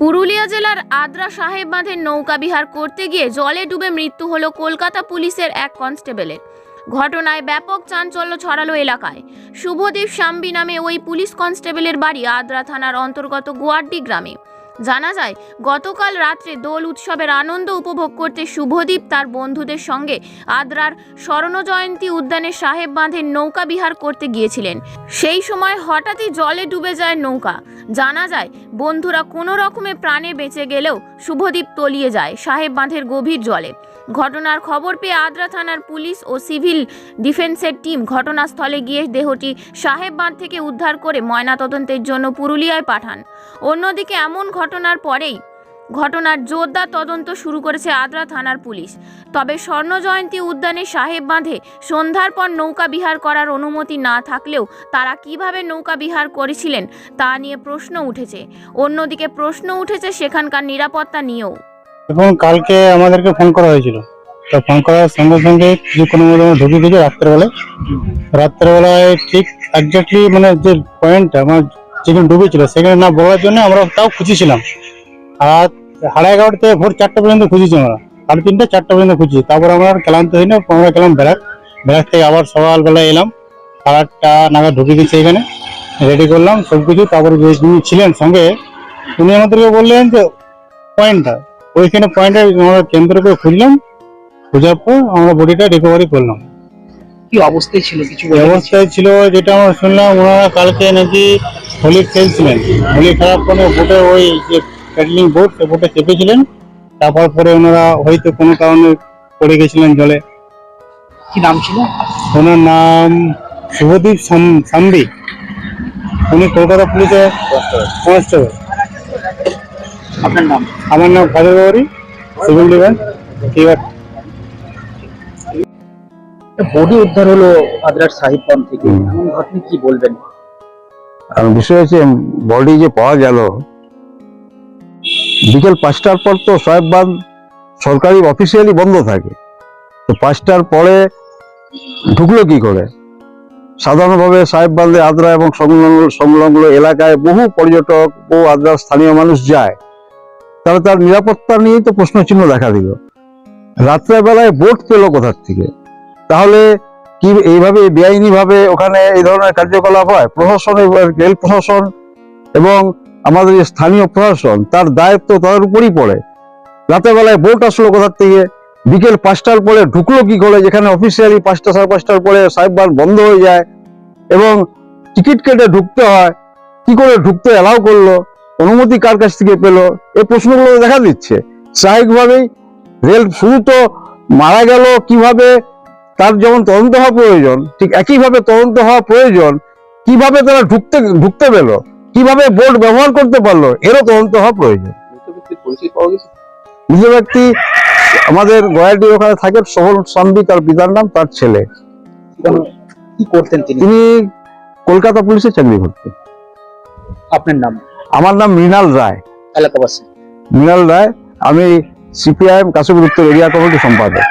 পুরুলিয়া জেলার আদ্রা সাহেব বাঁধের নৌকা বিহার করতে গিয়ে জলে ডুবে মৃত্যু হলো কলকাতা পুলিশের এক কনস্টেবলের। ঘটনায় ব্যাপক চাঞ্চল্য ছড়ালো এলাকায়। শুভদীপ সাম্বি নামে ওই পুলিশ কনস্টেবলের বাড়ি আদ্রা থানার অন্তর্গত গোয়াড্ডি গ্রামে। জানা যায়, গতকাল রাত্রে দোল উৎসবের আনন্দ উপভোগ করতে শুভদীপ তার বন্ধুদের সঙ্গে আদ্রার স্বর্ণজয়ন্তী উদ্যানে সাহেব বাঁধের নৌকা বিহার করতে গিয়েছিলেন। সেই সময় হঠাৎই জলে ডুবে যায় নৌকা। জানা যায়, বন্ধুরা কোনো রকমে প্রাণে বেঁচে গেলেও শুভদীপ তলিয়ে যায় সাহেব বাঁধের গভীর জলে। ঘটনার খবর পেয়ে আদ্রা থানার পুলিশ ও সিভিল ডিফেন্সের টিম ঘটনাস্থলে গিয়ে দেহটি সাহেব বাঁধ থেকে উদ্ধার করে ময়নাতদন্তের জন্য পুরুলিয়ায় পাঠান। অন্যদিকে এমন ঘটনার পরেই ঘটনার জোরদার তদন্ত শুরু করেছে আদ্রা থানার পুলিশ। তবে স্বর্ণজয়ন্তী উদ্যানে সাহেব বাঁধে সন্ধ্যার পর নৌকা বিহার করার অনুমতি না থাকলেও তারা কীভাবে নৌকা বিহার করেছিলেন তা নিয়ে প্রশ্ন উঠেছে। অন্যদিকে প্রশ্ন উঠেছে সেখানকার নিরাপত্তা নিয়েও। এবং কালকে আমাদেরকে ফোন করা হয়েছিল। ফোন করার সঙ্গে সঙ্গে মধ্যে আমরা ঢুকে গেছি রাত্রেবেলায়। রাত্রেবেলায় ঠিক একজাক্টলি মানে যে পয়েন্ট আমার যেখানে ডুবেছিল সেখানে না বলার জন্য আমরা তাও খুঁজেছিলাম আর সাড়ে এগারোটা থেকে ভোর চারটা পর্যন্ত খুঁজেছি আমরা। সাড়ে তিনটা চারটা পর্যন্ত খুঁজছি তারপর আমরা ক্লান্ত হই না আমরা গেলাম ব্যারাক। ব্যারাক থেকে আবার সকালবেলা এলাম। সাড়ে আটটা নাগাদ ঢুকে গেছি এখানে। রেডি করলাম সব কিছু তারপরে যে যিনি ছিলেন সঙ্গে উনি আমাদেরকে বললেন যে পয়েন্টটা ওইখানে পয়েন্টে আমরা কেন্দ্র করে খুঁজলাম। খোঁজার পর আমরা বডিটা রিকভারি করলাম। কি অবস্থায় ছিল কিছু অবস্থায় ছিল যেটা আমরা শুনলাম ওনারা কালকে নাকি হোলি খেলছিলেন হোলি খারাপ কোনো বোটে ওই যে প্যাডলিং বোট সে বোটে চেপেছিলেন। তারপর পরে ওনারা হয়তো কোনো কারণে পড়ে গেছিলেন জলে। কি নাম ছিল? ওনার নাম শুভদীপ সাম- সাম্বি। উনি কলকাতা পুলিশের কনস্টেবল আপনার নাম? আমার নাম ফাদের বাবরি সিভিল ডিফেন্স ঠিক আছে বডি উদ্ধার হলো আদ্রার সাহিবগঞ্জ থেকে এমন ঘটনা কি বলবেন? আর বিষয় হচ্ছে, বডি যে পাওয়া গেল, বিকেল পাঁচটার পর তো সাহেববাদ সরকারি অফিসিয়ালি বন্ধ থাকে। তো পাঁচটার পরে ঢুকলো কি করে? সাধারণভাবে সাহেববান্ধে আদ্রা এবং সংলগ্ন সংলগ্ন এলাকায় বহু পর্যটক, বহু আদ্রার স্থানীয় মানুষ যায়। তাহলে তার নিরাপত্তা নিয়েই তো প্রশ্নচিহ্ন দেখা দিল। রাত্রেবেলায় বোট পেল কোথার থেকে? তাহলে কি এইভাবে বেআইনি ভাবে ওখানে এই ধরনের কার্যকলাপ হয়? প্রশাসন রেল প্রশাসন এবং আমাদের স্থানীয় প্রশাসন, তার দায়িত্ব তাদের উপরই পড়ে। রাতের বেলায় বোট আসলো কোথার থেকে? বিকেল পাঁচটার পরে ঢুকলো কি করে যেখানে অফিসিয়ালি পাঁচটা সাড়ে পাঁচটার পরে সাহেববার বন্ধ হয়ে যায় এবং টিকিট কেটে ঢুকতে হয়। কি করে ঢুকতে এলাও করল? অনুমতি কার কাছ থেকে পেল? এই প্রশ্নগুলো দেখা দিচ্ছে। স্বাভাবিকভাবেই রেল শুধু তো মারা গেল কীভাবে? তার যেমন তদন্ত হওয়া প্রয়োজন ঠিক একইভাবে তদন্ত হওয়া প্রয়োজন কীভাবে তারা ঢুকতে ঢুকতে পেল কীভাবে বোর্ড ব্যবহার করতে পারল এরও তদন্ত হওয়া প্রয়োজন। মৃত ব্যক্তি আমাদের গয়াটি ওখানে থাকে সবল সাম্বি তার পিতার নাম তার ছেলে। কি করতেন তিনি? তিনি কলকাতা পুলিশে চাকরি করতেন। আপনার নাম? আমার নাম মৃণাল রায়। এলাকাবাসী। মৃণাল রায় আমি সিপিআইএম কাশীপুর উত্তর এরিয়া কমিটি সম্পাদক।